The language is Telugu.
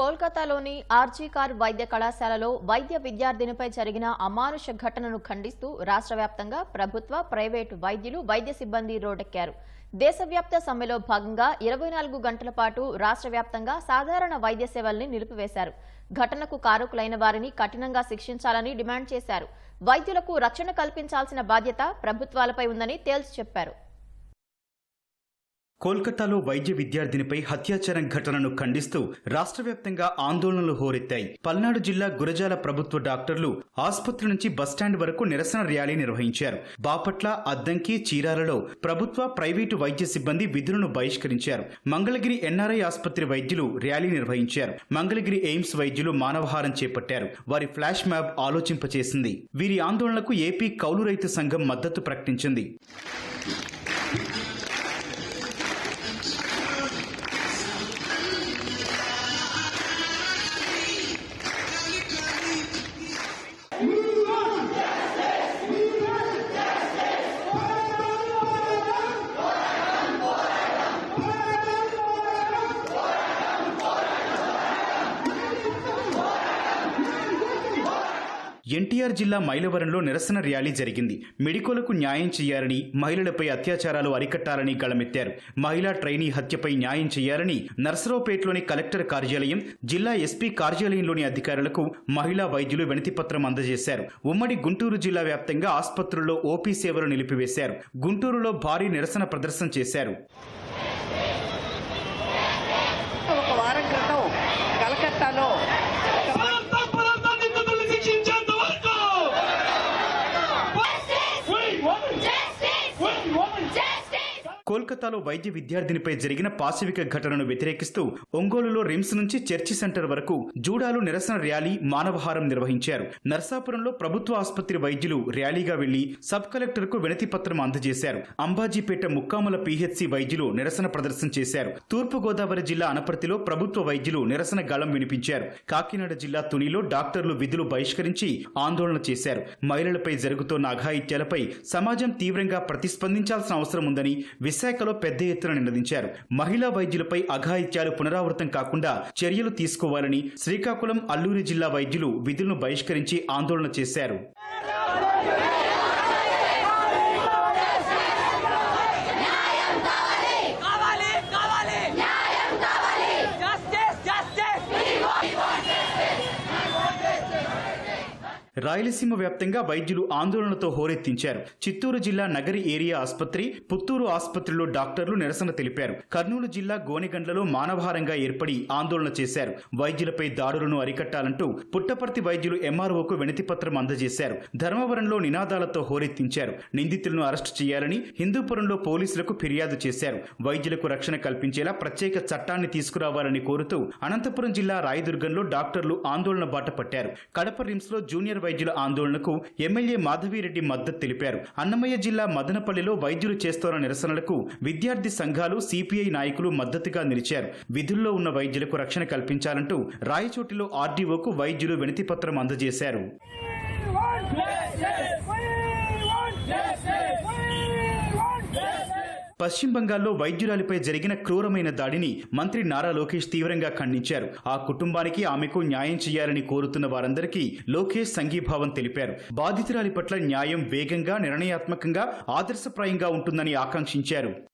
కోల్కతాలోని ఆర్జీకార్ వైద్య కళాశాలలో వైద్య విద్యార్థినిపై జరిగిన అమానుష ఘటనను ఖండిస్తూ రాష్ట్ర వ్యాప్తంగా ప్రభుత్వ ప్రైవేటు వైద్యులు వైద్య సిబ్బంది రోడ్డెక్కారు. దేశవ్యాప్త సమ్మెలో భాగంగా ఇరవై నాలుగు గంటల పాటు రాష్ట్ర వ్యాప్తంగా సాధారణ వైద్య సేవల్ని నిలిపివేశారు. ఘటనకు కారకులైన వారిని కఠినంగా శిక్షించాలని డిమాండ్ చేశారు. వైద్యులకు రక్షణ కల్పించాల్సిన బాధ్యత ప్రభుత్వాలపై ఉందని తేల్చి చెప్పారు. కోల్కతాలో వైద్య విద్యార్థినిపై హత్యాచారం ఘటనను ఖండిస్తూ రాష్ట్ర వ్యాప్తంగా ఆందోళనలు హోరెత్తాయి. పల్నాడు జిల్లా గురజాల ప్రభుత్వ డాక్టర్లు ఆసుపత్రి నుంచి బస్టాండ్ వరకు నిరసన ర్యాలీ నిర్వహించారు. బాపట్ల అద్దంకి చీరాలలో ప్రభుత్వ ప్రైవేటు వైద్య సిబ్బంది విధులను బహిష్కరించారు. మంగళగిరి ఎన్ఆర్ఐ ఆసుపత్రి వైద్యులు ర్యాలీ నిర్వహించారు. మంగళగిరి ఎయిమ్స్ వైద్యులు మానవహారం చేపట్టారు. వారి ఫ్లాష్ మ్యాప్ ఆలోచింపచేసింది. వీరి ఆందోళనకు ఏపీ కౌలు రైతు సంఘం మద్దతు ప్రకటించింది. ఎన్టీఆర్ జిల్లా మైలవరంలో నిరసన ర్యాలీ జరిగింది. మెడికోలకు న్యాయం చేయాలని మహిళలపై అత్యాచారాలు అరికట్టాలని గళమెత్తారు. మహిళా ట్రైనీ హత్యపై న్యాయం చేయాలని నర్సరావుపేటలోని కలెక్టర్ కార్యాలయం జిల్లా ఎస్పీ కార్యాలయంలోని అధికారులకు మహిళా వైద్యులు వినతిపత్రం అందజేశారు. ఉమ్మడి గుంటూరు జిల్లా వ్యాప్తంగా ఆసుపత్రుల్లో ఓపీ సేవలు నిలిపివేశారు. గుంటూరులో భారీ నిరసన ప్రదర్శన చేశారు. కోల్కతాలో వైద్య విద్యార్థినిపై జరిగిన పాశవిక ఘటనను వ్యతిరేకిస్తూ ఒంగోలులో రిమ్స్ నుంచి చర్చి సెంటర్ వరకు జూడాలు నిరసన ర్యాలీ మానవహారం నిర్వహించారు. నర్సాపురంలో ప్రభుత్వ ఆసుపత్రి వైద్యులు ర్యాలీగా వెళ్ళి సబ్ కలెక్టర్కు వినతి పత్రం అందజేశారు. అంబాజీపేట ముక్కాముల పీహెచ్సి వైద్యులు నిరసన ప్రదర్శన చేశారు. తూర్పుగోదావరి జిల్లా అనపర్తిలో ప్రభుత్వ వైద్యులు నిరసన గళం వినిపించారు. కాకినాడ జిల్లా తునిలో డాక్టర్లు విధులు బహిష్కరించి ఆందోళన చేశారు. మహిళలపై జరుగుతున్న అఘాయిత్యాలపై సమాజం తీవ్రంగా ప్రతిస్పందించాల్సిన అవసరం ఉందని విశాఖలో పెద్ద ఎత్తున నినదించారు. మహిళా వైద్యులపై అఘాయిత్యాలు పునరావృతం కాకుండా చర్యలు తీసుకోవాలని శ్రీకాకుళం అల్లూరి జిల్లా వైద్యులు విధులను బహిష్కరించి ఆందోళన చేశారు. రాయలసీమ వ్యాప్తంగా వైద్యులు ఆందోళనతో హోరెత్తించారు. చిత్తూరు జిల్లా నగరి ఏరియా ఆసుపత్రి పుత్తూరు ఆసుపత్రిలో డాక్టర్లు నిరసన తెలిపారు. కర్నూలు జిల్లా గోనెగండ్లలో మానవహారంగా ఏర్పడి ఆందోళన చేశారు. వైద్యులపై దాడులను అరికట్టాలంటూ పుట్టపర్తి వైద్యులు ఎంఆర్ఓకు వినతిపత్రం అందజేశారు. ధర్మవరంలో నినాదాలతో హోరెత్తించారు. నిందితులను అరెస్టు చేయాలని హిందూపురంలో పోలీసులకు ఫిర్యాదు చేశారు. వైద్యులకు రక్షణ కల్పించేలా ప్రత్యేక చట్టాన్ని తీసుకురావాలని కోరుతూ అనంతపురం జిల్లా రాయదుర్గంలో డాక్టర్లు ఆందోళన బాట పట్టారు కడప రిమ్స్లో జూనియర్ వైద్యుల ఆందోళనకు ఎమ్మెల్యే మాధవిరెడ్డి మద్దతు తెలిపారు. అన్నమయ్య జిల్లా మదనపల్లిలో వైద్యులు చేస్తోన్న నిరసనలకు విద్యార్థి సంఘాలు సిపిఐ నాయకులు మద్దతుగా నిలిచారు. విధుల్లో ఉన్న వైద్యులకు రక్షణ కల్పించాలంటూ రాయచోటిలో ఆర్డీఓకు వైద్యులు వినతిపత్రం అందజేశారు. పశ్చిమ బంగాల్లో వైద్యురాలిపై జరిగిన క్రూరమైన దాడిని మంత్రి నారా లోకేష్ తీవ్రంగా ఖండించారు. ఆ కుటుంబానికి ఆమెకు న్యాయం చేయాలని కోరుతున్న వారందరికీ లోకేష్ సంఘీభావం తెలిపారు. బాధితురాలి పట్ల న్యాయం వేగంగా నిర్ణయాత్మకంగా ఆదర్శప్రాయంగా ఉంటుందని ఆకాంక్షించారు.